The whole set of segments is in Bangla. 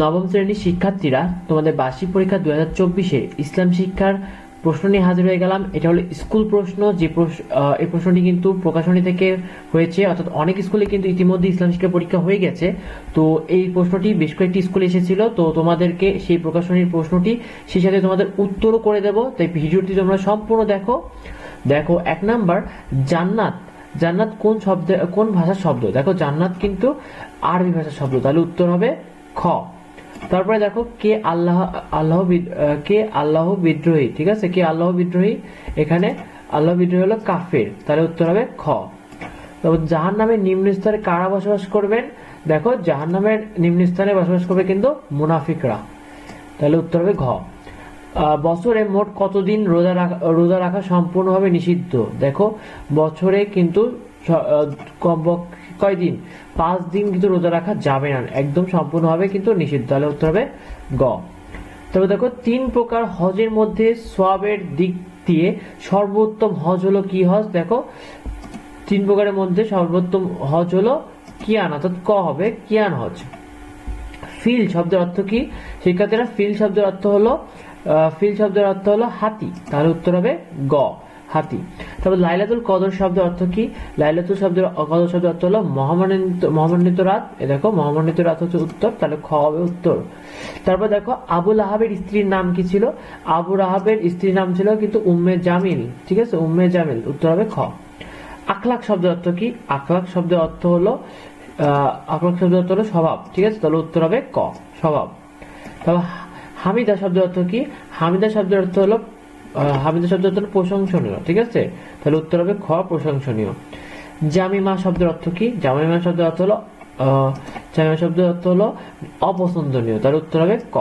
নবম শ্রেণির শিক্ষার্থীরা তোমাদের বার্ষিক পরীক্ষা দু হাজার চব্বিশে ইসলাম শিক্ষার প্রশ্ন নিয়ে হাজির হয়ে গেলাম। এটা হলো স্কুল প্রশ্ন, যে এই প্রশ্নটি কিন্তু প্রকাশনী থেকে হয়েছে, অর্থাৎ অনেক স্কুলে কিন্তু ইতিমধ্যে ইসলাম শিক্ষা পরীক্ষা হয়ে গেছে। তো এই প্রশ্নটি বেশ কয়েকটি স্কুলে এসেছিল, তো তোমাদেরকে সেই প্রকাশনীর প্রশ্নটি, সেই সাথে তোমাদের উত্তরও করে দেবো। তাই ভিডিওটি তোমরা সম্পূর্ণ দেখো। দেখো, এক নাম্বার, জান্নাত। জান্নাত কোন শব্দ, কোন ভাষার শব্দ? দেখো, জান্নাত কিন্তু আরবি ভাষার শব্দ। তাহলে উত্তর হবে খ। তারপরে দেখো, কে আল্লাহ আল্লাহ কে আল্লাহ বিদ্রোহী, ঠিক আছে? কে আল্লাহ বিদ্রোহী? এখানে আল্লাহ বিদ্রোহী হলো কাফের। তাহলে উত্তর হবে খ। তারপর জাহান নামের নিম্ন স্তরে কারা বসবাস করবেন? দেখো জাহান নামের নিম্ন স্থানে বসবাস করবে কিন্তু মুনাফিকরা। তাহলে উত্তর হবে ঘ। বছরে মোট কতদিন রোজা রাখা রোজা রাখা সম্পূর্ণভাবে নিষিদ্ধ? দেখো, বছরে কিন্তু কমপক্ষে কয়দিন? পাঁচ দিন কিন্তু রোজা রাখা যাবে না। একদম সম্পূর্ণভাবে কিন্তু নিষিদ্ধ। তাহলে উত্তর হবে গ। তবে দেখো, তিন প্রকার হজের মধ্যে সোয়াবের দিক দিয়ে সর্বোত্তম হজ হলো কি হজ? দেখো, তিন প্রকারের মধ্যে সর্বোত্তম হজ হলো কিয়ান, অর্থাৎ ক হবে কিয়ান হজ। ফিল শব্দের অর্থ কি? শিক্ষার্থীরা ফিল শব্দের অর্থ হলো ফিল শব্দের অর্থ হলো হাতি। তাহলে উত্তর হবে গ, হাতি। তারপর লাইলাতুল কদর শব্দের অর্থ কি? লাইলাতুল শব্দের কদর শব্দের অর্থ হলো মহামান্বিত মহামান্বিত রাত। এ দেখো, মহামান্বিত রাত হচ্ছে উত্তর, তাহলে খ হবে উত্তর। তারপর দেখো আবুল আহাবের স্ত্রীর নাম কি ছিল? আবুল আহাবের স্ত্রীর নাম ছিল কিন্তু উম্মে জামিল। ঠিক আছে? উম্মে জামিল। উত্তর হবে খ। আখলাক শব্দের অর্থ কি? আখলাক শব্দের অর্থ হলো আখলাক শব্দের অর্থ হলো স্বভাব। ঠিক আছে? তাহলে উত্তর হবে ক, স্বভাব। তবে হামিদা শব্দের অর্থ কি? হামিদা শব্দের অর্থ হলো হামিদা শব্দের অর্থ হলো প্রশংসনীয়, ঠিক আছে? তাহলে উত্তর হবে খ, প্রশংসনীয়। জামিমা শব্দের অর্থ কি? জামিমা শব্দের অর্থ হলো জামিমা শব্দের অর্থ হলো অপছন্দনীয়, তাহলে উত্তর হবে ক।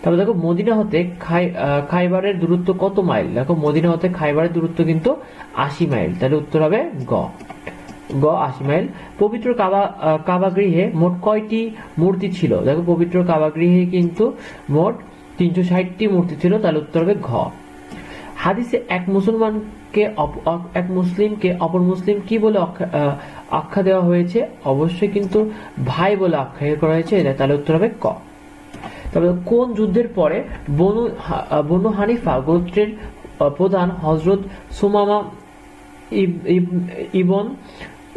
তারপর দেখো, মদিনা হতে খাই খাইবারের দূরত্ব কত মাইল? দেখো, মদিনা হতে খাইবারের দূরত্ব কিন্তু আশি মাইল, তাহলে উত্তর হবে গ। গ আশি মাইল। পবিত্র কাবা আহ, কাবা গৃহে মোট কয়টি মূর্তি ছিল? দেখো পবিত্র কাবা গৃহে কিন্তু মোট তিনশো ষাটটি মূর্তি ছিল তাহলে উত্তর হবে ঘ। হাদিসে এক মুসলমানকে এক মুসলিমকে অপর মুসলিম কি বলে আখ্যা দেওয়া হয়েছে? অবশ্যই কিন্তু ভাই বলে আখ্যায়িত করা হয়েছে তাহলে উত্তর হবে ক। তবে কোন যুদ্ধের পরে বনু বনু হানিফা গোত্রের প্রধান হজরত সুমামা ইব- ইব- ইবন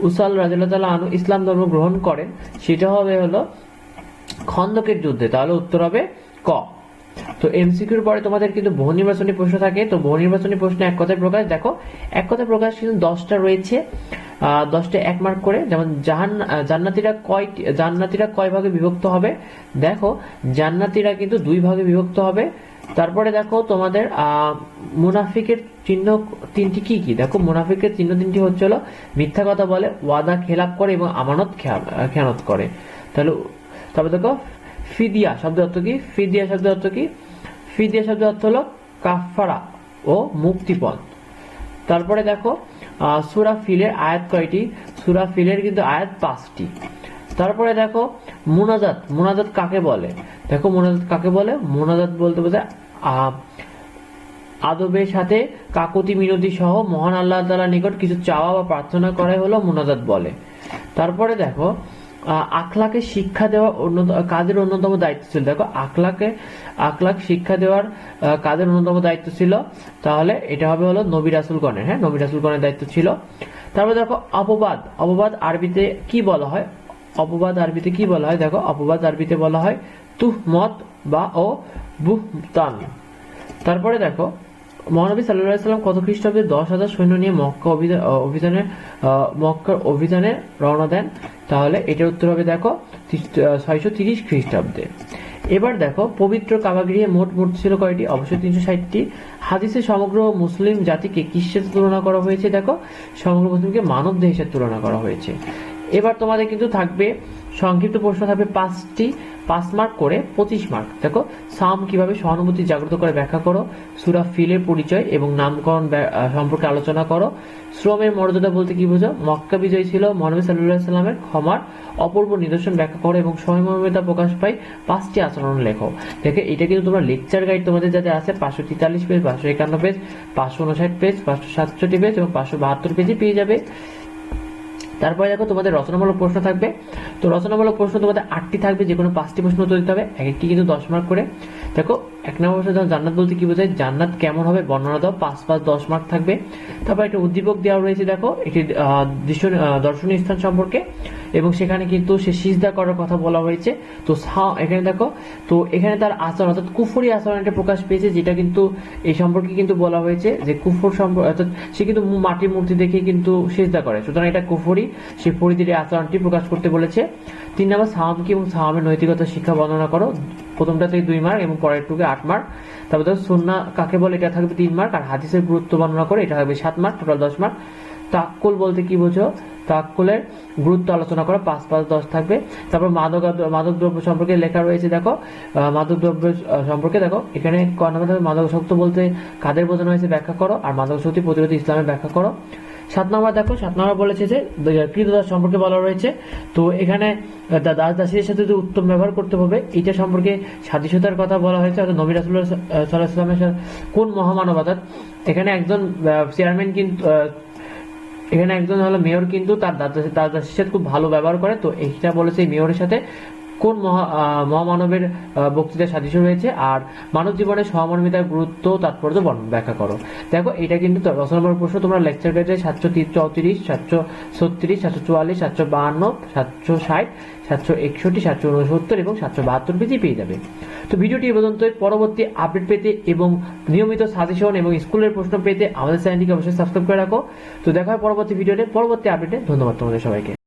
উসাল রাজিল্লাহ আনু ইসলাম ধর্ম গ্রহণ করেন সেটা হবে হলো খন্দকের যুদ্ধে, তাহলে উত্তর হবে ক। তো এমসিকিউর পরে তোমাদের কিন্তু বহু নির্বাচনী প্রশ্ন থাকে, তো বহু নির্বাচনী প্রশ্ন এক কথায় প্রকাশ, দেখো, এক কথায় প্রকাশ কিন্তু দশটা রয়েছে দশটা এক মার্ক করে, যেমন জাহান জান্নাতিরা কয় জান্নাতিরা কয় ভাগে বিভক্ত হবে, দেখো, জান্নাতিরা কিন্তু দুই ভাগে বিভক্ত হবে তারপরে দেখো তোমাদের মুনাফিকের চিহ্ন তিনটি কি কি? দেখো মুনাফিকের চিহ্ন তিনটি হচ্ছে হলো, মিথ্যা কথা বলে, ওয়াদা, খেলাপ করে এবং আমানত খেয়া- খেয়ানত করে। তাহলে, তারপর দেখো, ফিদিয়া শব্দ অর্থ কি? ফিদিয়া শব্দ অর্থ কি? ফিদিয়া শব্দ অর্থ হলো কাফারা ও মুক্তিপণ। তারপরে দেখো সূরা ফিলের আয়াত কয়টি? সূরা ফিলের কিন্তু আয়াত পাঁচটি। তারপরে দেখো মোনাজাত মোনাজাত কাকে বলে? দেখো মোনাজাত কাকে বলে? মুনাজাত বলতে বলতে আদবের সাথে কাকতি মিনতি সহ মহান আল্লাহ তাআলার নিকট কিছু চাওয়া বা প্রার্থনা করাই হলো মোনাজাত বলে। তারপরে দেখো আখলাকে শিক্ষা দেওয়া অন্যতম কাজের অন্যতম দায়িত্ব ছিল? দেখো আখলাকে, আখলাক শিক্ষা দেওয়ার কাজের অন্যতম দায়িত্ব ছিল? তাহলে এটা হবে হলো নবী রাসুলগণের হ্যাঁ? নবী রাসুলগণের দায়িত্ব ছিল। তারপরে দেখো অপবাদ অপবাদ আরবিতে কি বলা হয়? অপবাদ আরবিতে কি বলা হয়? দেখো, অপবাদ আরবিতে বলা হয় তুহমত বা ও বুহতান। তারপরে দেখো, মহানবী সাল্লাম কত খ্রিস্টাব্দে দশ হাজার সৈন্য নিয়ে মক্কা অভিযান মক্কার অভিযানে রওনা দেন। তাহলে এটার উত্তর হবে দেখো ছয়শো তিরিশ খ্রিস্টাব্দে। এবার দেখো, পবিত্র কাবাগৃহে মোট মূর্তি ছিল কয়টি? অবশ্যই তিনশো ষাটটি। হাদিসে সমগ্র মুসলিম জাতিকে কিসের তুলনা করা হয়েছে? দেখো, সমগ্র মুসলিমকে মানব দেহের তুলনা করা হয়েছে। এবার তোমাদের কিন্তু থাকবে, সংক্ষিপ্ত প্রশ্ন থাকবে পাঁচটি, পাঁচ মার্ক করে পঁচিশ মার্ক দেখো সাম কীভাবে সহানুভূতি জাগ্রত করে ব্যাখ্যা করো, সুরা ফিলের পরিচয় এবং নামকরণ সম্পর্কে আলোচনা করো। শ্রমের মর্যাদা বলতে কি বোঝো? মক্কা বিজয় ছিল, মহানবী সাল্লাহ সাল্লামের ক্ষমার অপূর্ব নিদর্শন ব্যাখ্যা করো এবং সময়মর্যাদা প্রকাশ পাই পাঁচটি আচরণ লেখো। দেখে, এটা কিন্তু তোমরা লেকচার গাইড তোমাদের যাতে আছে, পাঁচশো তেতাল্লিশ পেজ পাঁচশো একান্ন পেজ পাঁচশো উনষাট পেজ পাঁচশো সাতষট্টি পেজ এবং পাঁচশো বাহাত্তর পেজে পেয়ে যাবে। তারপরে দেখো তোমাদের রচনামূলক প্রশ্ন থাকবে। তো রচনামূলক প্রশ্ন তোমাদের আটটি থাকবে যে কোনো পাঁচটি প্রশ্ন উত্তর দিতে হবে। এক একটি কিন্তু দশ মার্ক করে। দেখো, এক নম্বর প্রশ্ন জান্নাত বলতে কি বোঝায়? জান্নাত কেমন হবে? বর্ণনা দাও, পাঁচ পাঁচ দশ মার্ক থাকবে। তারপর একটা উদ্দীপক দেওয়া রয়েছে, দেখো, একটি দৃশ্য দর্শনীয় স্থান সম্পর্কে। এবং সেখানে কিন্তু সে সিজদা করার কথা বলা হয়েছে। তো এখানে দেখো, তো এখানে তার আচরণ, অর্থাৎ কুফরি আচরণটা প্রকাশ পেয়েছে, যেটা কিন্তু এই সম্পর্কে কিন্তু বলা হয়েছে যে কুফর সম্পর্কে অর্থাৎ সে কিন্তু মাটির মূর্তি দেখে কিন্তু সিজদা করে। সুতরাং এটা কুফরি, সে এই আচরণটি প্রকাশ করতে বলেছে। তিন নম্বর সাহামকি এবং সাহামের নৈতিকতা, শিক্ষা বর্ণনা করো। প্রথমটা থেকে দুই মার্ক এবং পরের টুকে আট মার্ক। তারপর দেখো, সুন্না কাকে বলে, এটা থাকবে তিন মার্ক, আর হাদিসের গুরুত্ব বর্ণনা করে, এটা থাকবে সাত মার্ক, টোটাল দশ মার্ক। তাক্কুল বলতে কি বোঝো? তাক্কুলের গুরুত্ব আলোচনা করা পাঁচ পাঁচ দশ থাকবে। তারপর মাদক মাদক দ্রব্য সম্পর্কে লেখা রয়েছে দেখো। আহ, মাদক দ্রব্য সম্পর্কে দেখো এখানে মাদক শক্ত বলতে কাদের বোঝানো হয়েছে ব্যাখ্যা করো আর মাদক শক্তি প্রতিরোধী ইসলামের ব্যাখ্যা করো। সাত নম্বর দেখো সাত নম্বর বলেছে যে কৃতদাস সম্পর্কে বলা রয়েছে? তো এখানে দাস দাসীদের সাথে যে উত্তম ব্যবহার করতে হবে এটা সম্পর্কে সাদৃশ্যতার কথা বলা হয়েছে। অর্থাৎ নবী রাসুল্লাহ সাল্লাহ সাথে কোন মহামানব অর্থাৎ এখানে একজন চেয়ারম্যান কিন্তু এখানে একজন হলো মেয়র কিন্তু তার দাদা দাদার সাথে খুব ভালো ব্যবহার করে, তো এইটা বলেছে মেয়রের সাথে। কোন মহা মহামানবের বক্তৃতা সাদৃশ্য রয়েছে? আর মানব জীবনে সহমর্মিতার গুরুত্ব, তাৎপর্য ব্যাখ্যা করো। দেখো, এটা কিন্তু দশ নম্বর প্রশ্ন। তোমরা লেকচার পেজে সাতশো চৌত্রিশ, সাতশো ছত্রিশ, সাতশো চুয়াল্লিশ, সাতশো বাহান্ন, সাতশো ষাট, সাতশো একষট্টি, সাতশো উনসত্তর এবং সাতশো বাহাত্তর পেজে পেয়ে যাবে। তো ভিডিওটি এ পর্যন্ত। পরবর্তী আপডেট পেতে এবং নিয়মিত সাজেশন এবং স্কুলের প্রশ্ন পেতে আমাদের চ্যানেলটিকে অবশ্যই সাবস্ক্রাইব করে রাখো। তো দেখা হয় পরবর্তী ভিডিওতে পরবর্তী আপডেটে ধন্যবাদ তোমাদের সবাইকে।